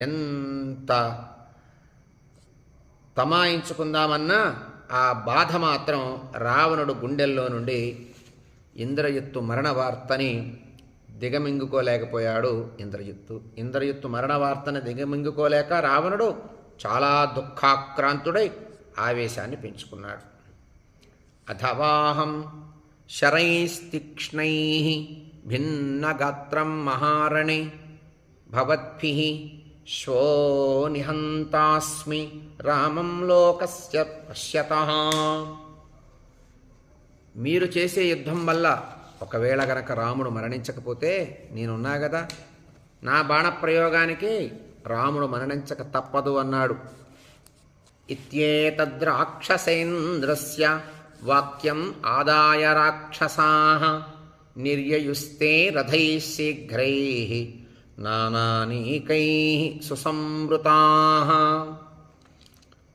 ఎంత తమాయించుకుందామన్నా ఆ బాధ మాత్రం రావణుడు గుండెల్లో నుండి ఇంద్రజిత్తు మరణ వార్తని దిగమింగుకోలేకపోయాడు ఇంద్రజిత్తు ఇంద్రజిత్తు మరణ వార్తను దిగమింగుకోలేక రావణుడు చాలా దుఃఖాక్రాంతుడై ఆవేశాన్ని పెంచుకున్నాడు. అథవాహం శరైస్తిక్ష్ణై భిన్నగాత్రం మహారణి భవద్భి శో నిహంతాస్మి రామం లోకస్య పశ్యత. మీరు చేసే యుద్ధం వల్ల ఒకవేళ గనక రాముడు మరణించకపోతే నేనున్నా కదా నా బాణప్రయోగానికి రాముడు మరణించక తప్పదు అన్నాడు. ఇత్యేతద్రాక్షసేంద్రస్య వాక్యం ఆదాయ రాక్షసా నిర్యయుస్తే రథై శీఘ్రై. నానానీకై సుసంవృతా.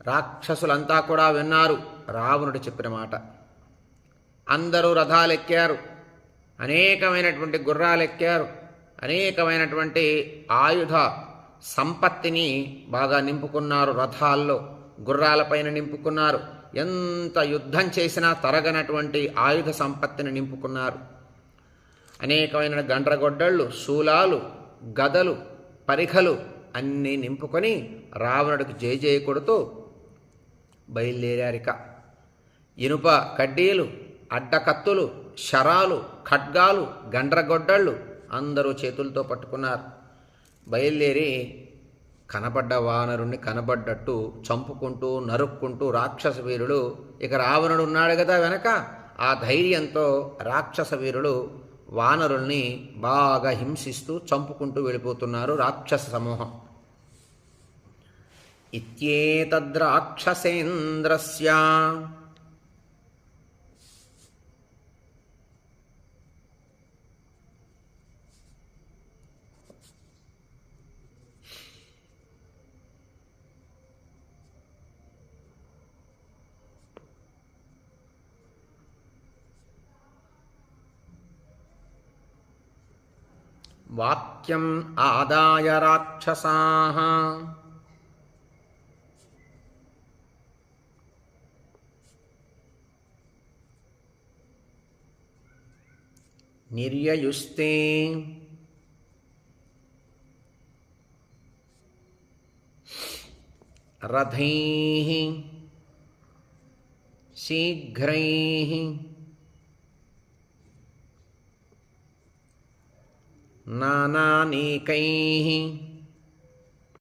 రాక్షసులంతా కూడా విన్నారు రావణుడు చెప్పిన మాట. అందరూ రథాలెక్కారు. అనేకమైనటువంటి గుర్రాలెక్కారు. అనేకమైనటువంటి ఆయుధ సంపత్తిని బాగా నింపుకున్నారు రథాల్లో. గుర్రాలపైన నింపుకున్నారు. ఎంత యుద్ధం చేసినా తరగనటువంటి ఆయుధ సంపత్తిని నింపుకున్నారు. అనేకమైన గండ్రగొడ్డళ్ళు శూలాలు గదలు పరిఖలు అన్నీ నింపుకొని రావణుడికి జయ జయ కొడుతూ బయలుదేరారిక. ఇనుప కడ్డీలు అడ్డకత్తులు శరాలు ఖడ్గాలు గండ్రగొడ్డళ్ళు అందరూ చేతులతో పట్టుకున్నారు. బయలుదేరి కనబడ్డ వానరుణ్ణి కనబడ్డట్టు చంపుకుంటూ నరుక్కుంటూ రాక్షస వీరుడు ఇక రావణుడు ఉన్నాడు కదా వెనక. ఆ ధైర్యంతో రాక్షస వీరుడు వానరుల్ని బాగా హింసిస్తూ చంపుకుంటూ వెళ్ళిపోతున్నారు రాక్షస సమూహం. ఇత్యేతద్రాక్షసేంద్రస్య वाक्यम् आदाय राक्षसाः। निर्ययुस्ते। रथैः। शीघ्रैः। నానానేకై